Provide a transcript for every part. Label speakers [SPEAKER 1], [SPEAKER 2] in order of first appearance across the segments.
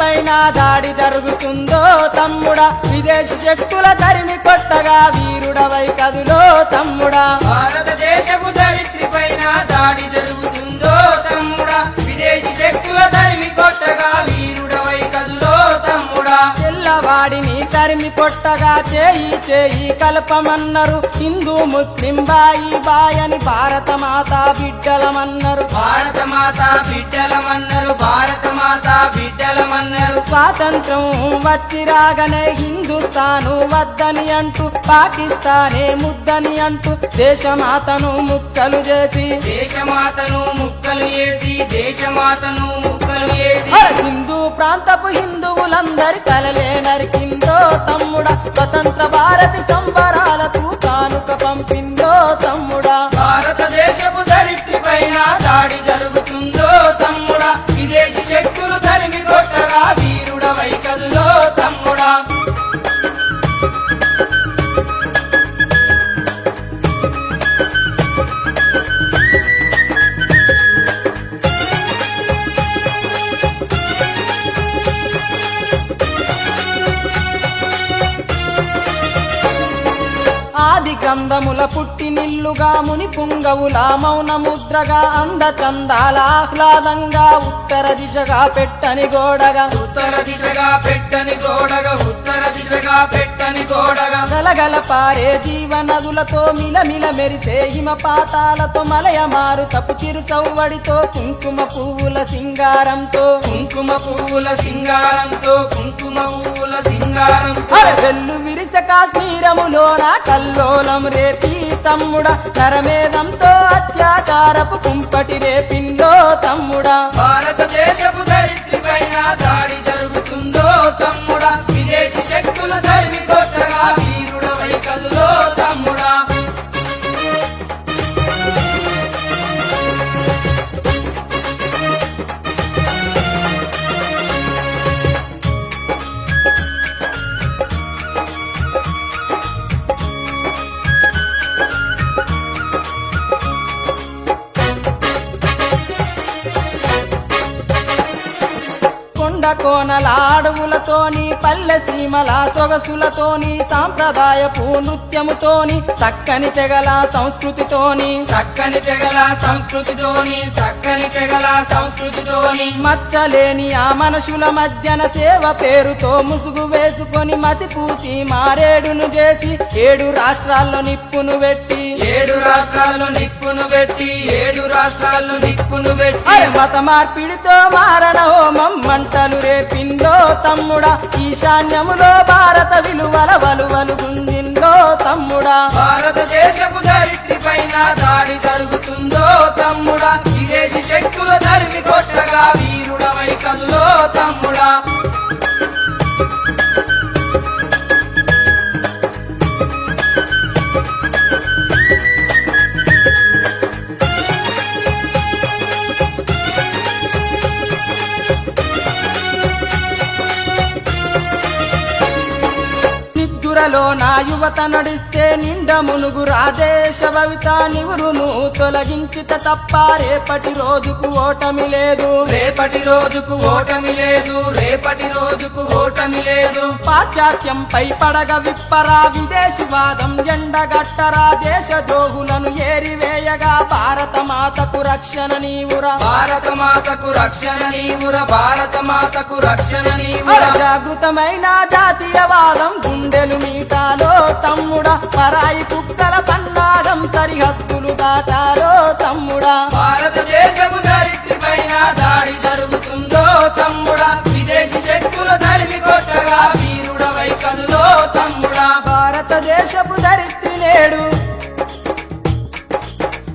[SPEAKER 1] పైన దాడి జరుగుతుందో తమ్ముడా? విదేశీ శక్తుల తరిమి కొట్టగా వీరుడవై కదులో తమ్ముడా.
[SPEAKER 2] భారతదేశపు ధరిత్రి పైన దాడి జరుగుతుందో తమ్ముడా? విదేశీ శక్తుల తరిమి కొట్టగా వీరుడవై కదులో తమ్ముడా.
[SPEAKER 1] తెల్లవాడిని తరిమి కొట్టగా చేయి చేయి కలపమన్నారు. హిందూ ముస్లిం బాయి బాయని భారత మాత బిడ్డలమన్నారు.
[SPEAKER 2] భారత మాత బిడ్డలమన్నారు
[SPEAKER 1] స్వాతంత్రం వచ్చి రాగానే హిందుస్థాను వద్దని అంటూ పాకిస్తానే ముద్దని అంటూ దేశమాతను ముక్కలు చేసి
[SPEAKER 2] దేశమాతను ముక్కలు వేసి దేశమాతను ముక్కలు
[SPEAKER 1] అర హిందూ ప్రాంతపు హిందువులందరి తలలే నరికిందో తమ్ముడా స్వతంత్ర భారతి ఆది గ్రంథముల పుట్టినిల్లుగా ముని పుంగవులా మౌన ముద్రగా అంద చందాల ఆహ్లాదంగా ఉత్తర దిశగా పెట్టని గోడగా
[SPEAKER 2] ఉత్తర దిశగా పెట్టని గోడగా ఉత్తర దిశగా పెట్టని గోడగా
[SPEAKER 1] గలగల పారే జీవనదులతో మిలమిల మెరిసే హిమపాతాలతో మలయ మారు తప్పు చిరు సవ్వడితో కుంకుమ పువ్వుల సింగారంతో.
[SPEAKER 2] కుంకుమ పువ్వుల సింగారంతో కుంకుమ పువ్వుల సింగారంతో.
[SPEAKER 1] అర వెల్లు విరిస కాశ్మీరములోన కల్లోలం రేపి తమ్ముడా నరమేదంతో అత్యాచారపు కుంపటి రేపిందో తమ్ముడా.
[SPEAKER 2] భారతదేశపు
[SPEAKER 1] కొండ కోనల అడవులతోని పల్లె సీమల సొగసులతోని సాంప్రదాయపు నృత్యముతోని చక్కని తెగల సంస్కృతితోని
[SPEAKER 2] చక్కని తెగల సంస్కృతితోని చక్కని తెగల సంస్కృతితోని.
[SPEAKER 1] మచ్చలేని ఆ మనుషుల మధ్యన సేవ పేరుతో ముసుగు వేసుకొని మసిపూసి మారేడును చేసి ఏడు రాష్ట్రాల్లో నిప్పును పెట్టి
[SPEAKER 2] ఏడు రాష్ట్రాల్లో నిప్పును పెట్టి ఏడు రాష్ట్రాల్లో నిప్పును పెట్టి.
[SPEAKER 1] మత మార్పిడితో మారణ హోమం మంటలు రేపిందో తమ్ముడా. ఈశాన్యములో భారత విలువల వలువలు గుంజిందో తమ్ముడా.
[SPEAKER 2] భారతదేశపు ధరిత్రి పైన దాడి జరుగుతుందో తమ్ముడా.
[SPEAKER 1] నిద్దురలో నా యువత నడిస్తే నిండ మునుగు రాదేశ భవిత నివురును తొలగించిత తప్ప రేపటి రోజుకు ఓటమి లేదు.
[SPEAKER 2] రేపటి రోజుకు ఓటమి లేదు. రేపటి రోజుకు ఓటమి లేదు.
[SPEAKER 1] పాశ్చాత్యంపై పడగ విప్పరా విదేశీవాదం ఎండగట్టరా దేశ ద్రోహులను ఏరివేయగా భారత మాతకు రక్షణ నీవురా.
[SPEAKER 2] భారత మాతకు రక్షణ నీవుర. భారత మాతకు రక్షణ నీవుర.
[SPEAKER 1] జాగృతమైన జాతీయవాదం గుండెలు మీటాలో తమ్ముడా పరాయి కుక్కల పన్నాగం సరిహద్దులు దాటాలో తమ్ముడా.
[SPEAKER 2] భారతదేశపు ధరిత్రి పైన దాడి జరుగుతుందో తమ్ముడా విదేశీ శక్తుల ధరిమి కొట్టగా వీరుడవై కదులో తమ్ముడా.
[SPEAKER 1] భారతదేశపు ధరిత్రి నేడు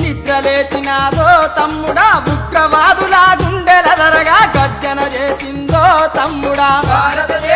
[SPEAKER 1] నిద్ర లేచినాదో తమ్ముడా ఉగ్రవాదుల గుండెల ధరగా గర్జన చేసిందో తమ్ముడా.
[SPEAKER 2] భారతదేశపు